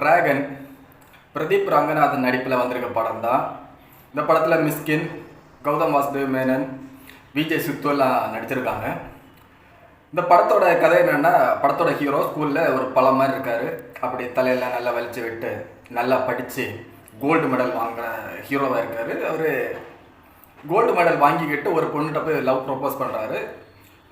Dragon Pradeep Ranganathan நடிப்பில் வந்திருக்க படம் தான் இந்த படத்தில் மிஸ்கின் கௌதம் வாசுதேவ் மேனன் விஜய் சித்து எல்லாம் நடிச்சிருக்காங்க. இந்த படத்தோட கதை என்னென்னா படத்தோட ஹீரோ ஸ்கூலில் ஒரு பழம் மாதிரி இருக்கார். அப்படி தலையெல்லாம் நல்லா வலிச்சு விட்டு நல்லா படித்து கோல்டு மெடல் வாங்குற ஹீரோவாக இருக்கார். அவர் கோல்டு மெடல் வாங்கிக்கிட்டு ஒரு பொண்ணுகிட்ட போய் லவ் ப்ரொப்போஸ் பண்ணுறாரு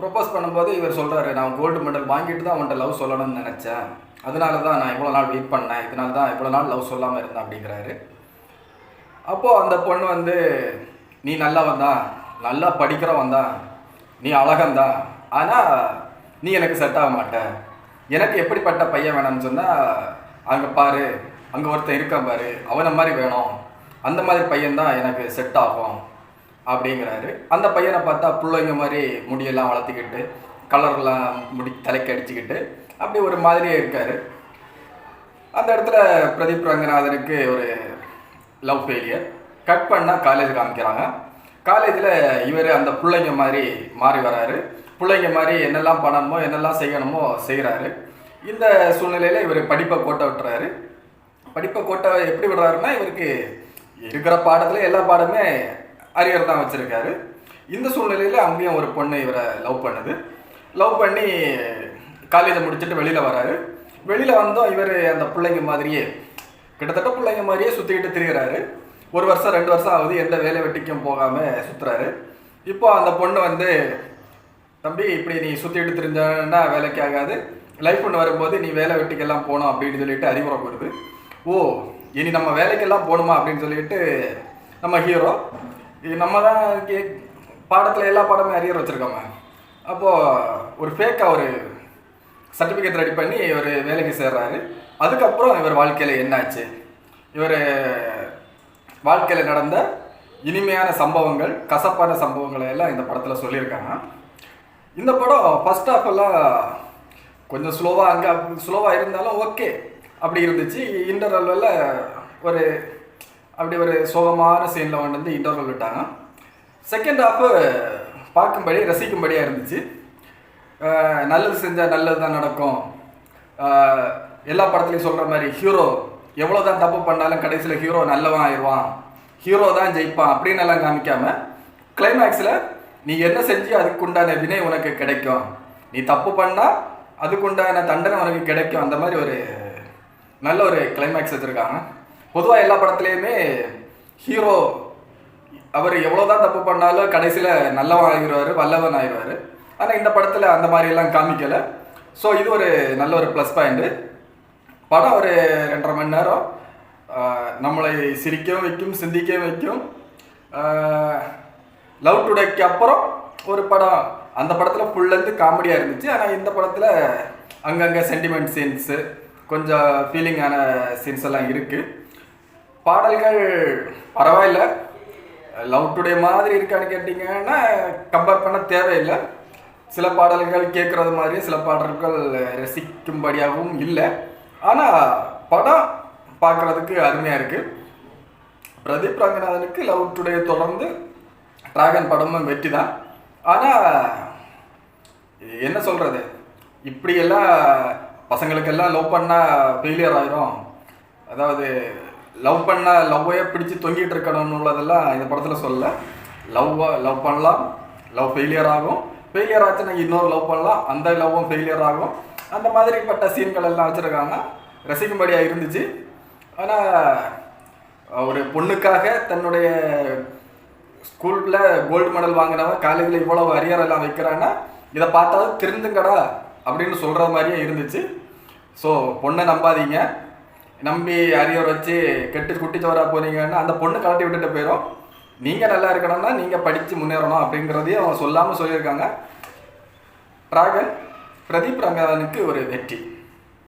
ப்ரொப்போஸ் பண்ணும்போது இவர் சொல்கிறாரு நான் கோல்டு மெடல் வாங்கிட்டு தான் அவன்கிட்ட லவ் சொல்லணும்னு நினச்சேன். அதனால தான் நான் இவ்வளோ நாள் வெயிட் பண்ணேன். இதனால தான் இவ்வளோ நாள் லவ் சொல்லாமல் இருந்தேன் அப்படிங்கிறாரு. அப்போது அந்த பொண்ணு வந்து நீ நல்லா வந்தா நல்லா படிக்கிறவன் தான் நீ அழகந்தான் ஆனால் நீ எனக்கு செட் ஆக மாட்ட. எனக்கு எப்படிப்பட்ட பையன் வேணும்னு சொன்னால் அங்கே பாரு அங்கே ஒருத்தன் இருக்கான் பாரு அவனை மாதிரி வேணும். அந்த மாதிரி பையன் தான் எனக்கு செட் ஆகும். அப்படிங்கிறாரு. அந்த பையனை பார்த்தா பிள்ளைங்க மாதிரி முடியெல்லாம் வளர்த்துக்கிட்டு கலர்லாம் முடி தலைக்கு அடிச்சுக்கிட்டு அப்படி ஒரு மாதிரியே இருக்காரு. அந்த இடத்துல பிரதீப் ரங்கநாதனுக்கு ஒரு லவ் ஃபெயிலியர் கட் பண்ணால் காலேஜ் காமிக்கிறாங்க. காலேஜில் இவர் அந்த பிள்ளைங்க மாதிரி மாறி வராரு. பிள்ளைங்க மாதிரி என்னெல்லாம் பண்ணணுமோ என்னெல்லாம் செய்யணுமோ செய்கிறாரு இந்த சூழ்நிலையில் இவர் படிப்பை கோட்டை விட்டுறாரு. படிப்பை கோட்டை எப்படி விடுறாருன்னா இவருக்கு இருக்கிற பாடத்தில் எல்லா பாடமே அரியர் தான் வச்சுருக்காரு. இந்த சூழ்நிலையில் அங்கேயும் ஒரு பொண்ணு இவரை லவ் பண்ணுது. லவ் பண்ணி காலேஜை முடிச்சுட்டு வெளியில் வராரு. வெளியில் வந்தோம் இவர் அந்த பிள்ளைங்க மாதிரியே கிட்டத்தட்ட பிள்ளைங்க மாதிரியே சுற்றிக்கிட்டு திரிகிறாரு ஒரு வருஷம் ரெண்டு வருஷம் ஆகுது எந்த வேலை வெட்டிக்கும் போகாமல் சுற்றுறாரு இப்போ அந்த பொண்ணு வந்து தம்பி இப்படி நீ சுற்றிட்டு தெரிஞ்சா வேலைக்கு ஆகாது. லைஃப் ஒன்று வரும்போது நீ வேலை வெட்டிக்கெல்லாம் போகணும் அப்படின்னு சொல்லிட்டு அறிவுரை கொடுது ஓ இனி நம்ம வேலைக்கெல்லாம் போகணுமா? அப்படின்னு சொல்லிட்டு நம்ம ஹீரோ நம்ம தான் கே பாடத்தில் எல்லா பாடமும் அரியர் வச்சுருக்கோமே. அப்போது ஒரு ஃபேக்காக ஒரு சர்டிஃபிகேட் ரெடி பண்ணி இவர் வேலைக்கு சேர்றாரு. அதுக்கப்புறம் இவர் வாழ்க்கையில் என்னாச்சு? இவர் வாழ்க்கையில் நடந்த இனிமையான சம்பவங்கள் கசப்பான சம்பவங்களை எல்லாம் இந்த படத்தில் சொல்லியிருக்காங்க. இந்த படம் ஃபர்ஸ்ட் ஹாஃப் எல்லாம் கொஞ்சம் ஸ்லோவாக அங்கே ஸ்லோவாக இருந்தாலும் ஓகே அப்படி இருந்துச்சு. இன்டர்வலில் ஒரு அப்படி ஒரு சோகமான சீனில் கொண்டு வந்து இன்டர்வல் விட்டாங்க. செகண்ட் ஹாஃபு பார்க்கும்படி ரசிக்கும்படியாக இருந்துச்சு. நல்லது செஞ்சால் நல்லது தான் நடக்கும் எல்லா படத்துலையும் சொல்கிற மாதிரி ஹீரோ எவ்வளோ தான் தப்பு பண்ணாலும் கடைசியில் ஹீரோ நல்லவன் ஆயிடுவான். ஹீரோ தான் ஜெயிப்பான் அப்படின்னு எல்லாம் காமிக்காம கிளைமேக்ஸில் நீ என்ன செஞ்சு அதுக்குண்டான வினை உனக்கு கிடைக்கும். நீ தப்பு பண்ணால் அதுக்குண்டான தண்டனை உனக்கு கிடைக்கும். அந்த மாதிரி ஒரு நல்ல ஒரு கிளைமேக்ஸ் வச்சுருக்காங்க. பொதுவாக எல்லா படத்துலையுமே ஹீரோ அவர் எவ்வளோதான் தப்பு பண்ணாலும் கடைசியில் நல்லவன் ஆகிடுவார் வல்லவன் ஆகிடுவார் ஆனால் இந்த படத்தில் அந்த மாதிரியெல்லாம் காமிக்கலை. ஸோ இது ஒரு நல்ல ஒரு ப்ளஸ் பாயிண்ட்டு படம் ஒரு ரெண்டரை மணி நேரம். நம்மளை சிரிக்கவும் வைக்கும் சிந்திக்கவும் வைக்கும். லவ் டுடேக்கு அப்புறம் ஒரு படம். அந்த படத்தில் ஃபுல்லேருந்து காமெடியாக இருந்துச்சு. ஆனால் இந்த படத்தில் அங்கங்கே சென்டிமெண்ட் சீன்ஸு கொஞ்சம் ஃபீலிங்கான சீன்ஸ் எல்லாம் இருக்குது பாடல்கள் பரவாயில்ல. லவ் டுடே மாதிரி இருக்கான்னு கேட்டிங்கன்னா கம்பேர் பண்ண தேவையில்லை. சில பாடல்கள் கேட்குறது மாதிரி சில பாடல்கள் ரசிக்கும்படியாகவும் இல்லை. ஆனால் படம் பார்க்குறதுக்கு அருமையாக இருக்குது பிரதீப் ரங்கநாதனுக்கு லவ் டுடே தொடர்ந்து டிராகன் படமும் வெற்றி தான் ஆனால் என்ன சொல்கிறது இப்படியெல்லாம் பசங்களுக்கெல்லாம் லவ் பண்ணால் ஃபெயிலியர் ஆகிரும் அதாவது லவ் பண்ணால் லவ்வையே பிடிச்சி தொங்கிட்டு இருக்கணும்னு உள்ளதெல்லாம் இந்த படத்தில் சொல்ல லவ்வை லவ் பண்ணலாம். லவ் ஃபெயிலியர் ஆகும். ஃபெயிலியர் ஆச்சுன்னா இன்னொரு லவ் பண்ணலாம். அந்த லவ்வும் ஃபெயிலியர் ஆகும். அந்த மாதிரிப்பட்ட சீன்கள் எல்லாம் வச்சுருக்காங்க. ரசிக்கும்படியாக இருந்துச்சு. ஆனால் ஒரு பொண்ணுக்காக தன்னுடைய ஸ்கூலில் கோல்டு மெடல் வாங்கினவன் காலேஜில் இவ்வளவு அரியர் எல்லாம் வைக்கிறான்னா இதை பார்த்தாலும் திருந்துங்கடா அப்படின்னு சொல்கிற மாதிரியே இருந்துச்சு. ஸோ பொண்ணை நம்பாதீங்க. நம்பி அரியர் வச்சு கெட்டு குட்டி சோறா போனீங்கன்னா அந்த பொண்ணு கலட்டி விட்டுட்டு போயிடும் நீங்கள் நல்லா இருக்கணும்னா நீங்கள் படித்து முன்னேறணும் அப்படிங்கிறதையும் அவங்க சொல்லாமல் சொல்லியிருக்காங்க. டிராகன் பிரதீப் ரங்கநாதனுக்கு ஒரு வெற்றி.